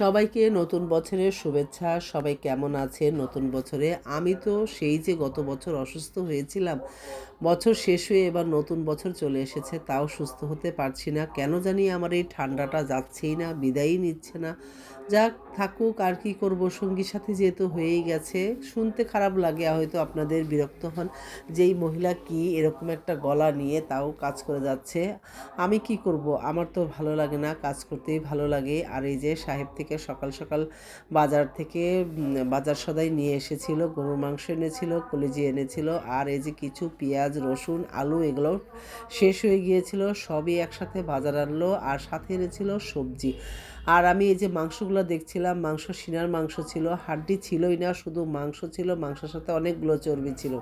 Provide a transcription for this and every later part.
সবাইকে নতুন বছরের শুভেচ্ছা, সবাই কেমন আছে নতুন বছরে? আমি তো সেই যে গত বছর অসুস্থ হয়েছিলাম, বছর শেষ হয়ে এবার নতুন বছর চলে এসেছে, তাও সুস্থ হতে পারছি না। কেন জানি আমার এই ঠান্ডাটা যাচ্ছেই না, বিদায়ই নিচ্ছে না। যাক থাকুক, আর কি করব? সঙ্গীর সাথে যেহেতু হয়েই গেছে, শুনতে খারাপ লাগে, হয়তো আপনাদের বিরক্ত হন যেই মহিলা কি এরকম একটা গলা নিয়ে তাও কাজ করে যাচ্ছে। আমি কি করব? আমার তো ভালো লাগে না, কাজ করতেই ভালো লাগে। আর এই যে সাহেব থেকে সকাল সকাল বাজার থেকে বাজার সদাই নিয়ে এসেছিল, গরুর মাংস এনেছিল, কলিজি এনেছিল, আর এই যে কিছু পেঁয়াজ, রসুন, আলু এগুলো শেষ হয়ে গিয়েছিল, সবই একসাথে বাজার আনলো, আর সাথে এনেছিল সবজি। আর আমি এই যে মাংসগুলো দেখছিলাম মাংস, সিনার মাংস ছিল, হাড্ডি ছিলই না, শুধু মাংস ছিল, মাংসের সাথে অনেকগুলো চর্বি ছিল।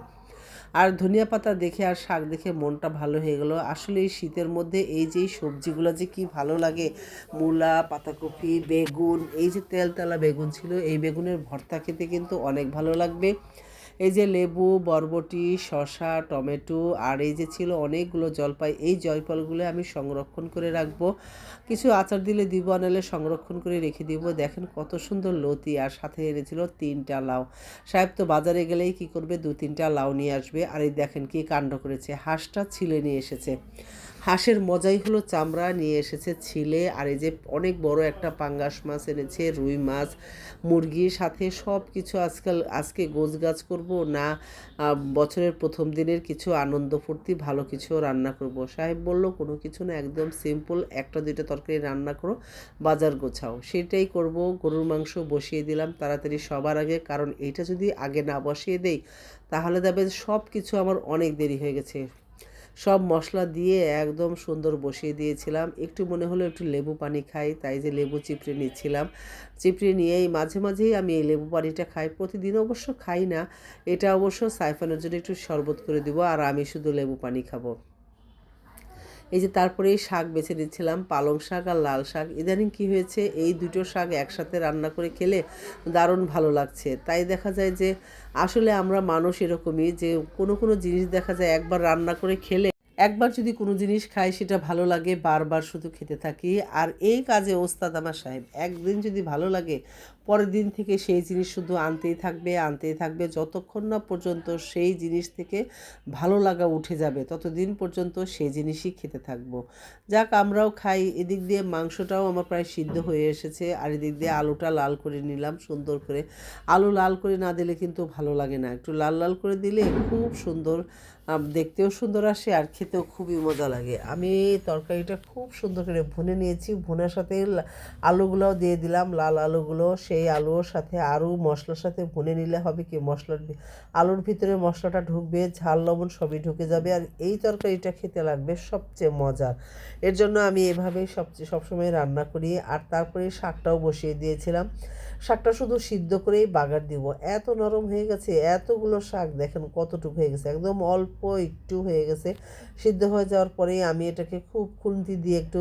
আর ধনিয়া পাতা দেখে আর শাক দেখে মনটা ভালো হয়ে গেল। আসলে এই শীতের মধ্যে এই যে সবজিগুলো যে কি ভালো লাগে, মূলা, পাতাকপি, বেগুন, এই যে তেলতলা বেগুন ছিল, এই বেগুনের ভর্তা খেতে কিন্তু অনেক ভালো লাগবে। এই যে লেবু, বরবটি, শসা, টমেটো আর এই যে ছিল অনেকগুলো জলপাই, এই জলপাইগুলো আমি সংরক্ষণ করে রাখব। কিছু আচার দিলে দিব, আনালে সংরক্ষণ করে রেখে দিব। দেখেন কত সুন্দর লতি আর সাথে এনেছিল তিনটা লাউ। সাহেব তো বাজারে গেলেই কি করবে? দু তিনটা লাউ নিয়ে আসবে। আর এই দেখেন কি কাণ্ড করেছে, হাঁসটা ছিলে নিয়ে এসেছে। হাঁসের মজাই হলো চামড়া, নিয়ে এসেছে ছিলে, আর এই যে অনেক বড় একটা পাঙ্গাস মাছ এনেছে, রুই মাছ মুরগির সাথে সব কিছু আজকাল, আজকে গোছগাছ করব না বছরের প্রথম দিনের কিছু আনন্দ ফুর্তি, ভালো কিছু রান্না করব। সাহেব বলল, কোনো কিছু না, একদম সিম্পল একটা দুইটা তরকারি রান্না করো, বাজার গোছাও। সেটাই করব, গরুর মাংস বসিয়ে দিলাম তাড়াতাড়ি সবার আগে, কারণ এইটা যদি আগে না বসিয়ে দেই, তাহলে দেখবে সব কিছু আমার অনেক দেরি হয়ে গেছে। সব মশলা দিয়ে একদম সুন্দর বসিয়ে দিয়েছিলাম। একটু মনে হলো একটু লেবু পানি খাই, তাই যে লেবু চিপড়ে নিচ্ছিলাম। চিপড়ে নিয়েই মাঝে মাঝেই আমি এই লেবু পানিটা খাই। প্রতিদিন অবশ্য খাই না, এটা অবশ্য সাইফানের জন্য একটু শরবত করে দিব আর আমি শুধু লেবু পানি খাব। এই যে তারপরে এই শাক বেছে নিচ্ছিলাম, পালং শাক আর লাল শাক। ইদানিং কি হয়েছে, এই দুটো শাক একসাথে রান্না করে খেলে দারুণ ভালো লাগছে। তাই দেখা যায় যে আসলে আমরা মানুষ এরকমই যে কোনো কোনো জিনিস দেখা যায় একবার রান্না করে খেলে একবার যদি কোনো জিনিস খাই, সেটা ভালো লাগে, বারবার শুধু খেতে থাকি। আর এই কাজে ওস্তাদ আমার সাহেব, একদিন যদি ভালো লাগে, পরের দিন থেকে সেই জিনিস শুধু আনতেই থাকবে আনতেই থাকবে। যতক্ষণ না পর্যন্ত সেই জিনিস থেকে ভালো লাগা উঠে যাবে, ততদিন পর্যন্ত সেই জিনিসই খেতে থাকব। যাক, আমরাও খাই। এদিক দিয়ে মাংসটাও আমার প্রায় সিদ্ধ হয়ে এসেছে। আর এদিক দিয়ে আলুটা লাল করে নিলাম, সুন্দর করে। আলু লাল করে না দিলে কিন্তু ভালো লাগে না। একটু লাল লাল করে দিলে খুব সুন্দর দেখতেও সুন্দর আসে আর খেতেও খুবই মজা লাগে। আমি তরকারিটা খুব সুন্দর করে ভুনে নিয়েছি। ভুনের সাথে আলুগুলোও দিয়ে দিলাম। লাল আলুগুলো, সেই আলুর সাথে আরও মশলার সাথে ভুনে নিলে হবে কি মশলার আলুর ভিতরে মশলাটা ঢুকবে, ঝাল, লবণ সবই ঢুকে যাবে আর এই তরকারিটা খেতে লাগবে সবচেয়ে মজার। এর জন্য আমি এভাবেই সবচেয়ে সবসময় রান্না করি আর তারপরে শাকটাও বসিয়ে দিয়েছিলাম। শাকটা শুধু সিদ্ধ করেই বাগার দিব। এত নরম হয়ে গেছে, এতগুলো শাক দেখেন কতটুকু হয়ে গেছে। একদম অল্প একটু হয়ে গেছে। সিদ্ধ হয়ে যাওয়ার পরেই আমি এটাকে খুব খুন্তি দিয়ে একটু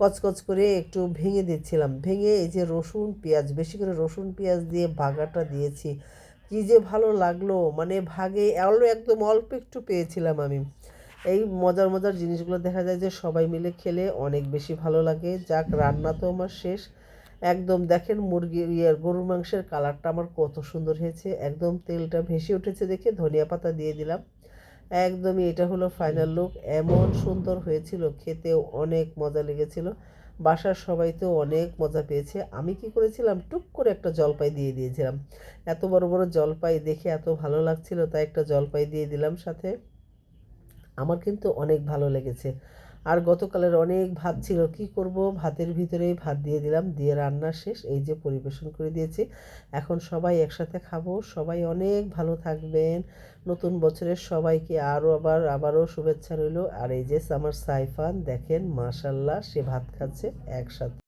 কচকচ করে একটু ভেঙে দিচ্ছিলাম। ভেঙে এই যে রসুন পেঁয়াজ, বেশি করে রসুন পেঁয়াজ দিয়ে ভাগাটা দিয়েছি। কী যে ভালো লাগল মানে ভাগে আরও একদম অল্প একটু পেয়েছিলাম আমি। এই মজার মজার জিনিসগুলো দেখা যায় যে সবাই মিলে খেলে অনেক বেশি ভালো লাগে। যাক, রান্না তো আমার শেষ। একদম দেখেন মুরগির ইয়ের গরুর মাংসের কালারটা আমার কত সুন্দর হয়েছে। একদম তেলটা ভেসে উঠেছে দেখে ধনিয়া পাতা দিয়ে দিলাম। একদমই এটা হলো ফাইনাল লুক এমন সুন্দর হয়েছিল, খেতেও অনেক মজা লেগেছিল। বাসার সবাই তো অনেক মজা পেয়েছে। আমি কি করেছিলাম? টুক করে একটা জলপাই দিয়ে দিয়েছিলাম। এত বড় বড় জলপাই দেখে এত ভালো লাগছিল, তাই একটা জলপাই দিয়ে দিলাম সাথে। আমার কিন্তু অনেক ভালো লেগেছে। আর গতকালের অনেক ভাত ছিল। কি করব? ভাতের ভিতরেই ভাত দিয়ে দিলাম। দিয়ে রান্না শেষ। এই যে পরিবেশন করে দিয়েছি। এখন সবাই একসাথে খাব। সবাই অনেক ভালো থাকবেন। নতুন বছরের সবাইকে আরও আবার আবারও শুভেচ্ছা রইল। আর এই যে আমার সাইফান, দেখেন মাশাল্লাহ, সে ভাত খাচ্ছে একসাথে।